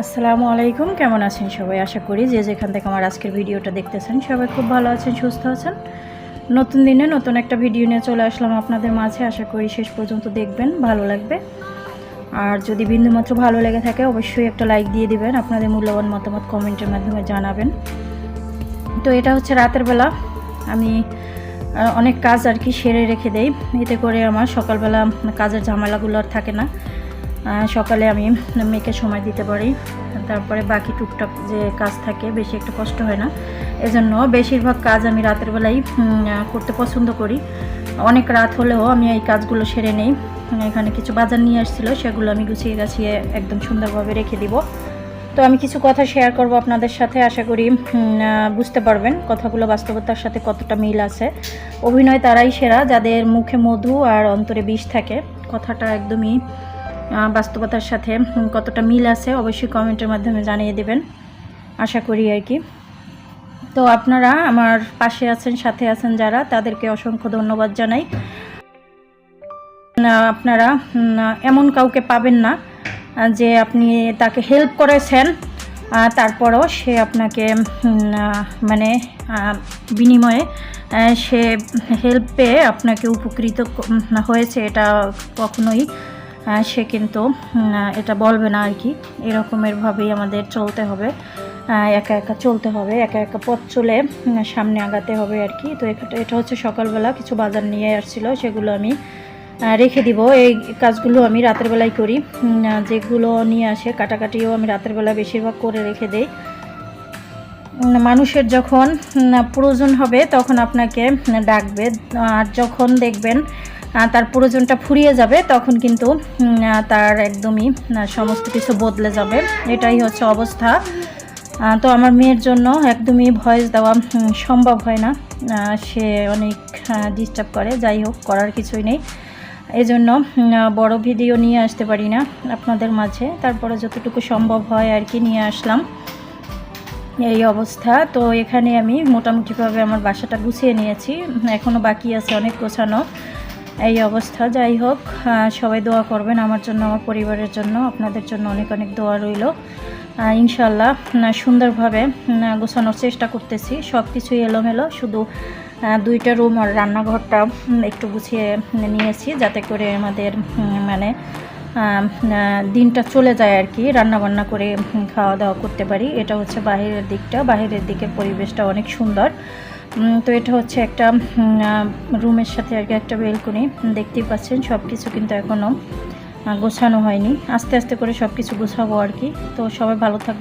আসসালামু আলাইকুম, কেমন আছেন সবাই? আশা করি যে যেখান থেকে আমার আজকের ভিডিওটা দেখতেছেন, সবাই খুব ভালো আছেন, সুস্থ আছেন। নতুন দিনে নতুন একটা ভিডিও নিয়ে চলে আসলাম আপনাদের মাঝে। আশা করি শেষ পর্যন্ত দেখবেন, ভালো লাগবে। আর যদি বিন্দুমাত্র ভালো লেগে থাকে, অবশ্যই একটা লাইক দিয়ে দিবেন, আপনাদের মূল্যবান মতামত কমেন্টের মাধ্যমে জানাবেন। তো এটা হচ্ছে রাতের বেলা। আমি অনেক কাজ আর কি সেরে রেখে দেই। এতে করে আমার সকালবেলা কাজের ঝামেলাগুলো আর থাকে না। সকালে আমি মেয়েকে সময় দিতে পারি। তারপরে বাকি টুকটাক যে কাজ থাকে, বেশি একটু কষ্ট হয় না। এজন্য বেশিরভাগ কাজ আমি রাতের বেলাই করতে পছন্দ করি। অনেক রাত হলেও আমি এই কাজগুলো সেরে নেই। এখানে কিছু বাজার নিয়ে আসছিল, সেগুলো আমি গুছিয়ে গাছিয়ে একদম সুন্দরভাবে রেখে দিব। তো আমি কিছু কথা শেয়ার করব আপনাদের সাথে, আশা করি বুঝতে পারবেন কথাগুলো বাস্তবতার সাথে কতটা মিল আছে। অভিনয় তারাই সেরা, যাদের মুখে মধু আর অন্তরে বিষ থাকে, কথাটা একদমই বাস্তবতার সাথে কতটা মিল আছে অবশ্যই কমেন্টের মাধ্যমে জানিয়ে দেবেন। আশা করি আর কি। তো আপনারা আমার পাশে আছেন, সাথে আছেন যারা, তাদেরকে অসংখ্য ধন্যবাদ জানাই। আপনারা এমন কাউকে পাবেন না, যে আপনি তাকে হেল্প করেছেন তারপরও সে আপনাকে মানে বিনিময়ে সে হেল্প পেয়ে আপনাকে উপকৃত হয়েছে, এটা কখনোই সে কিন্তু এটা বলবে না আর কি। এরকমেরভাবেই আমাদের চলতে হবে। একা একা চলতে হবে, একা একা পথ চলে সামনে আগাতে হবে আর কি। তো এটা এটা হচ্ছে সকালবেলা কিছু বাজার নিয়ে আসছিল, সেগুলো আমি রেখে দিব। এই কাজগুলো আমি রাতের বেলায় করি। যেগুলো নিয়ে আসে, কাটাকাটিও আমি রাতের বেলা বেশিরভাগ করে রেখে দেই। মানুষের যখন প্রয়োজন হবে, তখন আপনাকে ডাকবে। আর যখন দেখবেন তার প্রয়োজনটা ফুরিয়ে যাবে তখন কিন্তু তার একদমই সমস্ত কিছু বদলে যাবে। এটাই হচ্ছে অবস্থা। তো আমার মেয়ের জন্য একদমই ভয়েস দেওয়া সম্ভব হয় না। সে অনেক ডিস্টার্ব করে। যাই হোক করার কিছুই নেই। এই জন্য উম, বড় ভিডিও নিয়ে আসতে পারি না আপনাদের মাঝে। তারপরে যতটুকু সম্ভব হয় আর কি নিয়ে আসলাম। এই অবস্থা। তো এখানে আমি মোটামুটিভাবে আমার বাসাটা গুছিয়ে নিয়েছি। এখনও বাকি আছে অনেক গোছানো। এই অবস্থা, যাই হোক সবাই দোয়া করবেন আমার জন্য, আমার পরিবারের জন্য, আপনাদের জন্য অনেক অনেক দোয়া রইল। ইনশাল্লাহ সুন্দরভাবে গোছানোর চেষ্টা করতেছি সব কিছুই এলোমেলো, শুধু দুইটা রুম আর রান্নাঘরটা একটু গুছিয়ে নিয়েছি, যাতে করে আমাদের মানে দিনটা চলে যায় আর কি রান্না বান্না করে খাওয়া দাওয়া করতে পারি। এটা হচ্ছে বাহিরের দিকটা বাইরের দিকের পরিবেশটা অনেক সুন্দর। তো এটা হচ্ছে একটা রুমের সাথে আর কি একটা বেলকনি দেখতেই পাচ্ছেন সব কিছু কিন্তু এখনও গোছানো হয়নি। আস্তে আস্তে করে সব কিছু গোছাবো আর কি। তো সবাই ভালো থাকবেন